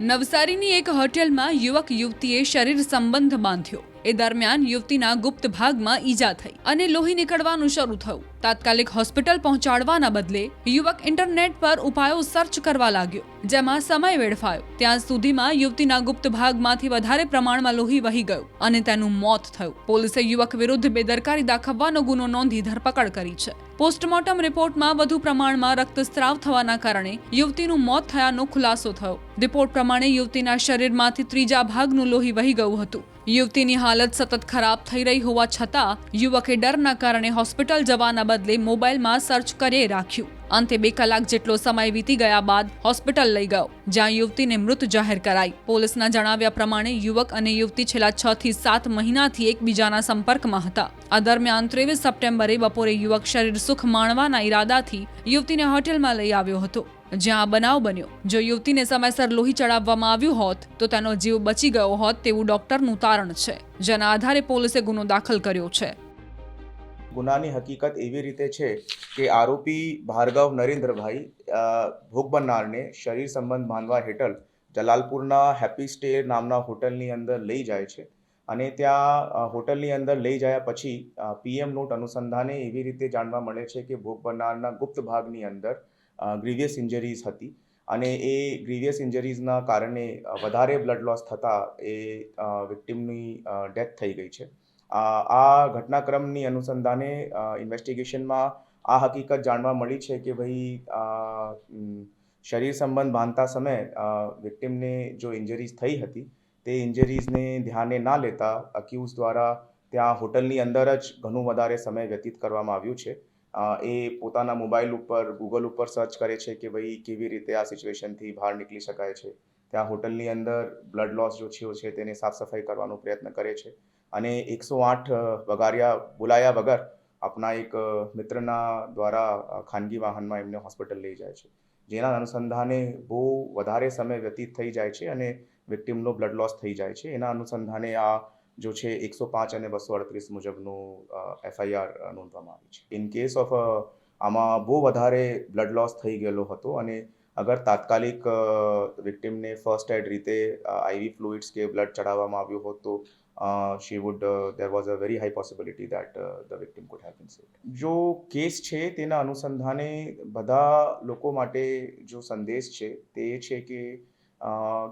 નવસારીની એક હોટેલમાં યુવક યુવતીએ શરીર સંબંધ બાંધ્યો. એ દરમિયાન યુવતીના ગુપ્ત ભાગમાં ઈજા થઈ અને લોહી નીકળવાનું શરૂ થયું. તાત્કાલિક હોસ્પિટલ પહોંચાડવાના બદલે યુવક ઇન્ટરનેટ પર ઉપાયો સર્ચ કરવા લાગ્યો, જેમાં સમય વેડફાયો. ત્યાં સુધીમાં યુવતીના ગુપ્ત ભાગમાંથી વધારે પ્રમાણમાં લોહી વહી ગયું અને તેનું મોત થયું. પોલીસે યુવક વિરુદ્ધ બેદરકારી દાખવવાનો ગુનો નોંધી ધરપકડ કરી છે. પોસ્ટમોર્ટમ રિપોર્ટમાં વધુ પ્રમાણમાં રક્તસ્રાવ થવાના કારણે યુવતીનું મોત થયાનો ખુલાસો થયો. રિપોર્ટ પ્રમાણે યુવતીના શરીરમાંથી ત્રીજા ભાગનું લોહી વહી ગયું હતું. યુવતીની હાલત સતત ખરાબ થઈ રહી હોવા છતાં યુવકે ડરના કારણે હોસ્પિટલ જવાના બદલે મોબાઈલમાં સર્ચ કરી રાખ્યું. અંતે બે કલાક જેટલો સમય વીતી ગયા બાદ હોસ્પિટલ લઈ ગયો, જ્યાં યુવતીને મૃત જાહેર કરાઈ. પોલીસના જણાવ્યા પ્રમાણે યુવક અને યુવતી છેલ્લા છ થી સાત મહિનાથી એકબીજાના સંપર્કમાં હતા. આ દરમિયાન ત્રેવીસ સપ્ટેમ્બરે બપોરે યુવક શરીર સુખ માણવાના ઈરાદાથી યુવતીને હોટેલમાં લઈ આવ્યો હતો. જ્યાં આ બનાવ બન્યો. જો યુવતીને સમયસર લોહી ચડાવવામાં આવ્યું હોત, તો તેનો જીવ બચી ગયો હોત તેવું ડોક્ટરનું તારણ છે, જેના આધારે પોલીસે ગુનો દાખલ કર્યો છે. ગુનાની હકીકત એવી રીતે છે કે આરોપી ભાર્ગવ નરેન્દ્રભાઈ ભોગ બનનારને શરીર સંબંધ બાંધવા હેઠળ જલાલપુરના હેપી સ્ટે નામના હોટલની અંદર લઈ જાય છે અને ત્યાં હોટલની અંદર લઈ ગયા પછી પીએમ નોટ અનુસંધાને એવી રીતે જાણવા મળે છે કે ભોગ બનનારના ગુપ્ત ભાગની અંદર ગ્રીવિયસ ઇન્જરીઝ હતી. અને એ ગ્રીવિયસ ઇન્જરીઝના કારણે વધારે બ્લડ લોસ થતાં એ વિક્ટિમની ડેથ થઈ ગઈ છે. આ ઘટનાક્રમની અનુસંધાને ઇન્વેસ્ટિગેશનમાં આ હકીકત જાણવા મળી છે કે ભાઈ શરીર સંબંધ બાંધતા સમયે વિક્ટિમને જો ઇન્જરીઝ થઈ હતી, તે ઇન્જરીઝને ધ્યાને ના લેતા અક્યુઝ દ્વારા ત્યાં હોટલની અંદર જ ઘણું વધારે સમય વ્યતીત કરવામાં આવ્યું છે. એ પોતાના મોબાઈલ ઉપર, ગૂગલ ઉપર સર્ચ કરે છે કે ભાઈ કેવી રીતે આ સિચ્યુએશનથી બહાર નીકળી શકાય છે. ત્યાં હોટલની અંદર બ્લડ લોસ જો થયો છે તેને સાફ સફાઈ કરવાનો પ્રયત્ન કરે છે. અને એકસો આઠ વગાડ્યા બોલાયા વગર આપણા એક મિત્રના દ્વારા ખાનગી વાહનમાં એમને હોસ્પિટલ લઈ જાય છે. જેના અનુસંધાને બહુ વધારે સમય વ્યતીત થઈ જાય છે અને વિક્ટિમનો બ્લડ લોસ થઈ જાય છે. એના અનુસંધાને આ જો છે એકસો પાંચ અને બસો અડત્રીસ મુજબનું એફઆઈઆર નોંધવામાં આવી છે. ઇન કેસ ઓફ આમાં બહુ વધારે બ્લડ લોસ થઈ ગયેલો હતો અને અગર તાત્કાલિક વિક્ટિમને ફર્સ્ટ એડ રીતે આઈવી ફ્લુઇડ્સ કે બ્લડ ચડાવવામાં આવ્યું હોત તો she would there was a very high possibility that the victim could have been જો કેસ છે તેના અનુસંધાને બધા લોકો માટે જો સંદેશ છે તે છે કે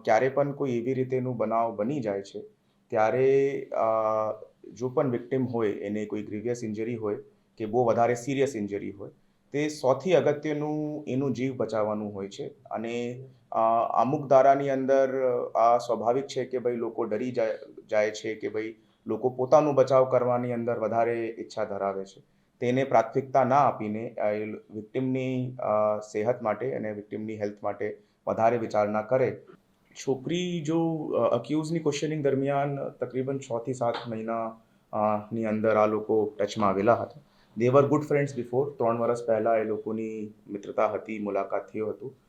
ક્યારે પણ કોઈ એવી રીતેનું બનાવ બની જાય છે ત્યારે જો પણ વિક્ટિમ હોય, એને કોઈ ગ્રીવિયસ ઇન્જરી હોય કે બહુ વધારે સિરિયસ ઇન્જરી હોય, તે સૌથી અગત્યનું એનું જીવ બચાવવાનું હોય છે. અને અમુક દારાની અંદર આ સ્વાભાવિક છે કે ભાઈ લોકો ડરી જાય જાય છે કે ભાઈ લોકો પોતાનું બચાવ કરવાની અંદર વધારે ઈચ્છા ધરાવે છે. તેને પ્રાથમિકતા ના આપીને વિક્ટિમની સેહત માટે અને વિક્ટિમની હેલ્થ માટે વધારે વિચારણા કરે છોકરી જો અક્યુઝની ક્વેશ્ચનિંગ દરમિયાન તકરીબન છ થી સાત મહિના ની અંદર આ લોકો ટચમાં આવેલા હતા. દેવર ગુડ ફ્રેન્ડ્સ બિફોર ત્રણ વર્ષ પહેલાં એ લોકોની મિત્રતા હતી, મુલાકાત થયું હતું.